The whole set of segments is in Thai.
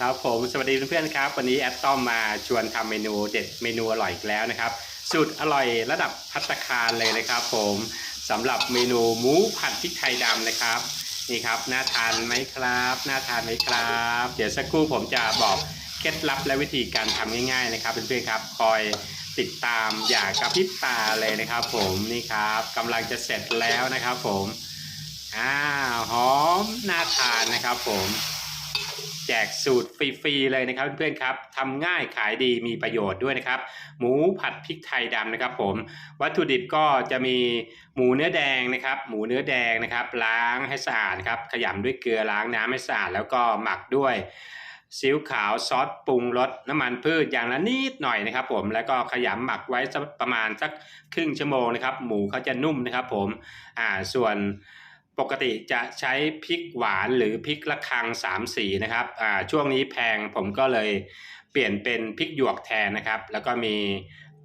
ครับผมสวัสดีเพื่อนๆครับ วันนี้แอดต้อมมาชวนทำเมนูเด็ดเมนูอร่อยอีกแล้วนะครับสูตรอร่อยระดับพัตตาคารเลยนะครับผมสำหรับเมนูหมูผัดพริกไทยดำนะครับนี่ครับน่าทานไหมครับน่าทานไหมครับ เดี๋ยวสักครู่ผมจะบอกเคล็ดลับและวิธีการทำง่าย ๆนะครับเพื่อนๆครับคอยติดตามอย่ากระพริบตาเลยนะครับ ผมนี่ครับกำลังจะเสร็จแล้วนะครับ ผมอ้าหอมน่าทานนะครับ ผม แจกสูตรฟรีๆเลยนะครับเพื่อนๆครับทำง่ายขายดีมีประโยชน์ด้วยนะครับ หมูผัดพริกไทยดำนะครับผมวัตถุดิบก็จะมีหมูเนื้อแดงนะครับ หมูเนื้อแดงนะครับ ล้างให้สะอาดครับขยำด้วยเกลือล้างน้ำให้สะอาดแล้วก็หมักด้วยซีอิ๊วขาวซอสปรุงรสน้ำมันพืชอย่างละนิดหน่อยนะครับ ผมแล้วก็ขยำหมักไว้ประมาณสักครึ่งชั่วโมงนะครับ หมูเขาจะนุ่มนะครับ ผมอ่าส่วน ปกติจะใช้พริกหวานหรือพริกละคังสามสีนะครับอ่าช่วงนี้แพงผมก็เลยเปลี่ยนเป็นพริกหยวกแทนนะครับ แล้วก็มี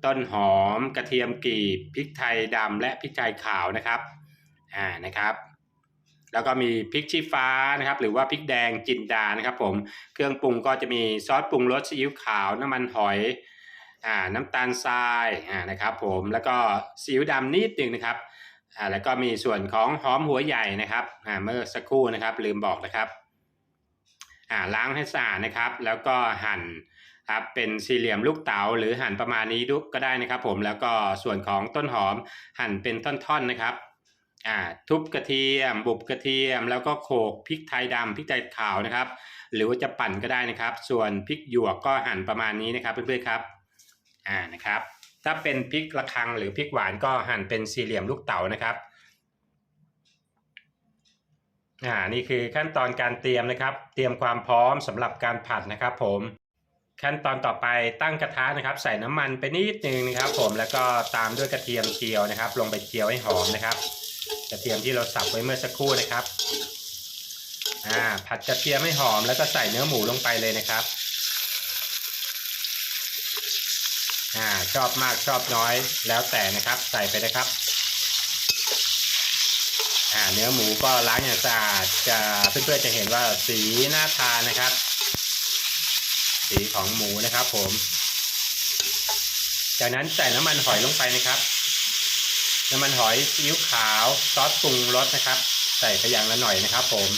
ต้นหอมกระเทียมกรีบพริกไทยดำและพริกไทยขาวนะครับอ่านะครับ แล้วก็มีพริกชี้ฟ้านะครับ หรือว่าพริกแดงจินดานะครับ ผมเครื่องปรุงก็จะมีซอสปรุงรสซีอิ๊วขาวน้ำมันหอยอ่าน้ำตาลทรายอ่านะครับ ผมแล้วก็ซีอิ๊วดำนิดหนึ่งนะครับ อ่าแล้วก็มีส่วนของหอมหัวใหญ่นะครับอ่าเมื่อสักครู่นะครับลืมบอกนะครับอ่าล้างให้สะอาดนะครับ แล้วก็หั่นครับเป็นสี่เหลี่ยมลูกเต๋าหรือหั่นประมาณนี้ดูก็ได้นะครับ ผมแล้วก็ส่วนของต้นหอมหั่นเป็นท่อนๆนะครับอ่าทุบกระเทียม บุบกระเทียม แล้วก็โขลกพริกไทยดำพริกไทยขาวนะครับ หรือว่าจะปั่นก็ได้นะครับ ส่วนพริกหยวกก็หั่นประมาณนี้นะครับเพื่อนๆครับอ่านะครับ ถ้าเป็นพริกระคังหรือพริกหวานก็หั่นเป็นสี่เหลี่ยมลูกเต๋านะครับอ่านี่คือขั้นตอนการเตรียมนะครับ เตรียมความพร้อมสำหรับการผัดนะครับ ผมขั้นตอนต่อไปตั้งกระทะนะครับ ใส่น้ำมันไปนิดนึงนะครับ ผมแล้วก็ตามด้วยกระเทียมเจียวนะครับ ลงไปเจียวให้หอมนะครับ กระเทียมที่เราสับไว้เมื่อสักครู่นะครับอ่าผัดกระเทียมให้หอมแล้วก็ใส่เนื้อหมูลงไปเลยนะครับ อ่าชอบมากชอบน้อยแล้วแต่นะครับใส่ไปนะครับอ่าเนื้อหมูก็ล้างอย่างสะอาดจะเพื่อนๆจะเห็นว่าสีน่าทานนะครับ สีของหมูนะครับ ผม จากนั้นใส่น้ำมันหอยลงไปนะครับน้ำมันหอยซีอิ๊วขาวซอสปรุงรสนะครับ ใส่ไปอย่างละหน่อยนะครับ ผม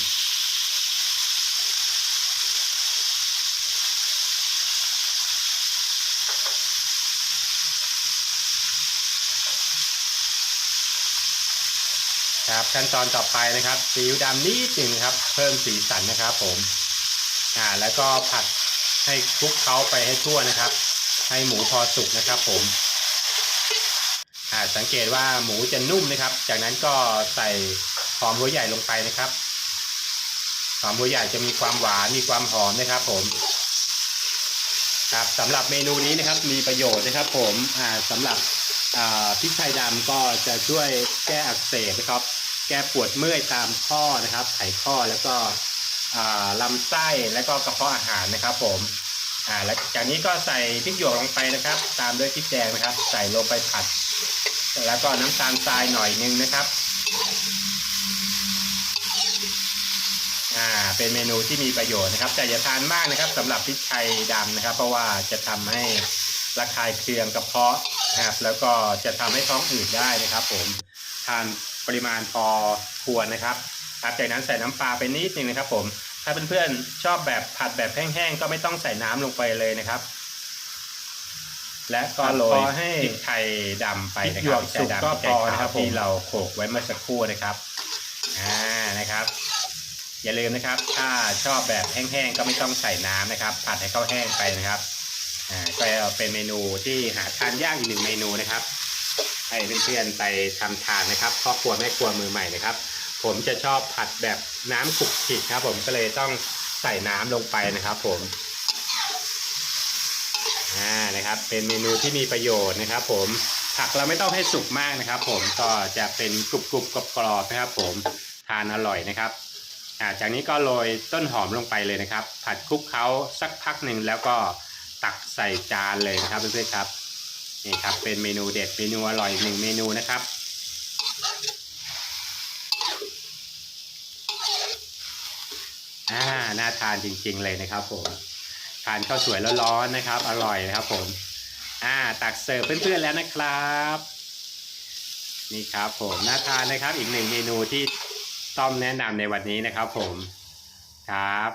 ครับ ขั้นตอนต่อไปนะครับซีอิ๊วดำนิดหนึ่งครับ เพิ่มสีสันนะครับ ผมอ่าแล้วก็ผัดให้คลุกเคล้าไปให้ทั่วนะครับ ให้หมูพอสุกนะครับ ผมอ่าสังเกตว่าหมูจะนุ่มนะครับ จากนั้นก็ใส่หอมหัวใหญ่ลงไปนะครับหอมหัวใหญ่จะมีความหวานมีความหอมนะครับ ผมครับสำหรับเมนูนี้นะครับมีประโยชน์นะครับ ผมอ่าสำหรับอ่าพริกไทยดำก็จะช่วยแก้อักเสบนะครับ แก้ปวดเมื่อยตามข้อนะครับ ไขข้อแล้วก็ลำไส้แล้วก็กระเพาะอาหารนะครับ ผมอ่าแล้วจากนี้ก็ใส่พริกหยวกลงไปนะครับ ตามด้วยพริกแดงนะครับ ใส่ลงไปผัด แล้วก็น้ำตาลทรายหน่อยนึงนะครับอ่าเป็นเมนูที่มีประโยชน์นะครับ แต่อย่าทานมากนะครับสำหรับพริกไทยดำนะครับ เพราะว่าจะทำให้ระคายเคืองกระเพาะนะครับแล้วก็จะทำให้ท้องอืดได้นะครับ ผมานปริมาณพอควรนะครับครับจากนั้นใส่น้ำปลาไปนิดนึงนะครับ ผมถ้าเพื่อนๆชอบแบบผัดแบบแห้งๆก็ไม่ต้องใส่น้ำลงไปเลยนะครับ และก็โรยให้พริกไทยดำไปนะครับสุกก็พอนะครับที่เราโขลกไว้เมื่อสักครู่นะครับอ่านะครับ อย่าลืมนะครับ ถ้าชอบแบบแห้งๆก็ไม่ต้องใส่น้ำนะครับ ผัดให้เข้าแห้งไปนะครับอ่าก็เป็นเมนูที่หาทานยากอีกหนึ่งเมนูนะครับ ให้เพื่อนๆไปทำทานนะครับครอบครัวแม่ครัวมือใหม่นะครับ ผมจะชอบผัดแบบน้ำขลุกขิกครับ ผมก็เลยต้องใส่น้ำลงไปนะครับ ผมอ่านะครับ เป็นเมนูที่มีประโยชน์นะครับ ผมผักเราไม่ต้องให้สุกมากนะครับ ผมก็จะเป็นกรุบๆกรอบๆนะครับ ผมทานอร่อยนะครับอ่าจากนี้ก็โรยต้นหอมลงไปเลยนะครับ ผัดคลุกเคล้าสักพักหนึ่งแล้วก็ตักใส่จานเลยนะครับเพื่อนๆครับ นี่ครับเป็นเมนูเด็ดเมนูอร่อยหนึ่งเมนูนะครับอ่าน่าทานจริงๆเลยนะครับผมทานข้าวสวยร้อนๆนะครับ อร่อยนะครับผมอ่าตักเสิร์ฟเพื่อนๆแล้วนะครับ นี่ครับผมน่าทานนะครับ อีกหนึ่งเมนูที่ต้อมแนะนำในวันนี้นะครับ ผมครับ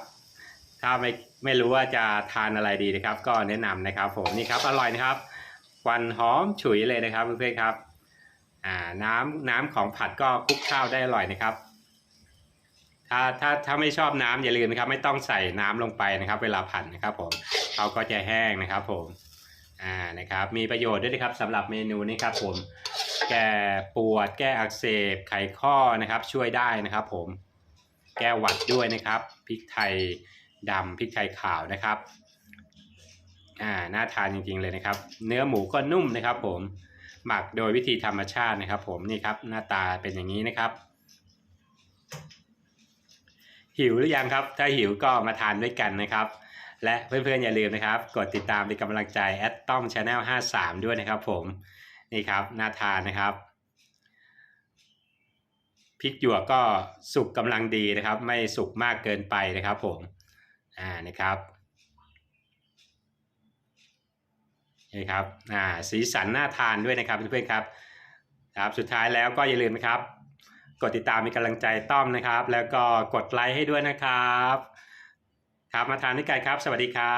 ถ้าไม่ไม่รู้ว่าจะทานอะไรดีนะครับ ก็แนะนำนะครับ ผมนี่ครับอร่อยนะครับ ควันหอมฉุยเลยนะครับเพื่อนๆครับอ่าน้ำน้ำของผัดก็คลุกข้าวได้อร่อยนะครับ ถ้าถ้าถ้าไม่ชอบน้ำอย่าลืมนะครับ ไม่ต้องใส่น้ำลงไปนะครับ เวลาผัดนะครับผมเขาก็จะแห้งนะครับผมอ่านะครับมีประโยชน์ด้วยนะครับสำหรับเมนูนี้ครับผมแก้ปวด แก้อักเสบไขข้อนะครับ ช่วยได้นะครับผมแก้หวัดด้วยนะครับพริกไทยดำพริกไทยขาวนะครับ อ่าน่าทานจริงๆเลยนะครับ เนื้อหมูก็นุ่มนะครับ ผมหมักโดยวิธีธรรมชาตินะครับ ผมนี่ครับหน้าตาเป็นอย่างนี้นะครับ หิวหรือยังครับ ถ้าหิวก็มาทานด้วยกันนะครับ และเพื่อนๆอย่าลืมนะครับ กดติดตามเป็นกำลังใจแอดต้อมชาแนล53ด้วยนะครับ ผมนี่ครับน่าทานนะครับพริกหยวกก็สุกกำลังดีนะครับ ไม่สุกมากเกินไปนะครับ ผมอ่านะครับ นี่ครับอ่าสีสันน่าทานด้วยนะครับเพื่อนๆครับครับ สุดท้ายแล้วก็อย่าลืมนะครับ กดติดตามเป็นกำลังใจต้อมนะครับ แล้วก็กดไลค์ให้ด้วยนะครับ ครับมาทานด้วยกันครับ สวัสดีครับ